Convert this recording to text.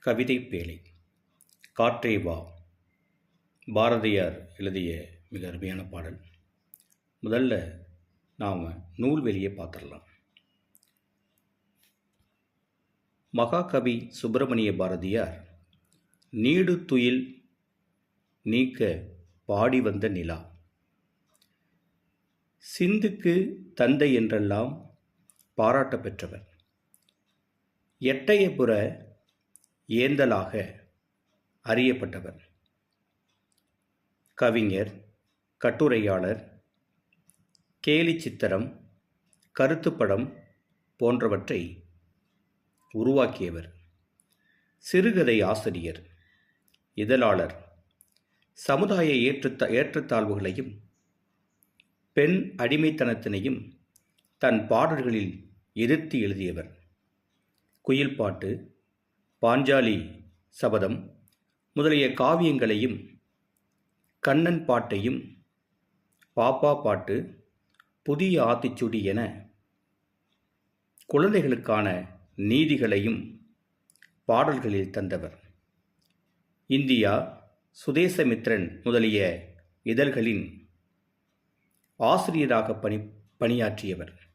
கவிதை பேழை. காற்றே வா. பாரதியார் எழுதிய மிக அருமையான பாடல். முதல்ல நாம் நூல் வெளியே பார்த்துடலாம். மகாகவி சுப்பிரமணிய பாரதியார் நீடு துயில் நீக்க பாடி வந்த நிலா. சிந்துக்கு தந்தை என்றெல்லாம் பாராட்ட பெற்றவர். எட்டயபுர ஏந்தலாக அறியப்பட்டவர். கவிஞர் கட்டுரையாளர் கேலி சித்திரம் கருத்துப்படம் போன்றவற்றை உருவாக்கியவர். சிறுகதை ஆசிரியர் இதழாளர் சமுதாய ஏற்றுத்த ஏற்றத்தாழ்வுகளையும் பெண் அடிமைத்தனத்தினையும் தன் பாடல்களில் எதிர்த்து எழுதியவர். குயில்பாட்டு பாஞ்சாலி சபதம் முதலிய காவியங்களையும் கண்ணன் பாட்டையும் பாப்பா பாட்டு புதிய ஆத்திச்சுடி என குழந்தைகளுக்கான நீதிகளையும் பாடல்களில் தந்தவர். இந்தியா சுதேசமித்ரன் முதலிய இதழ்களின் ஆசிரியராக பணி பணியாற்றியவர்.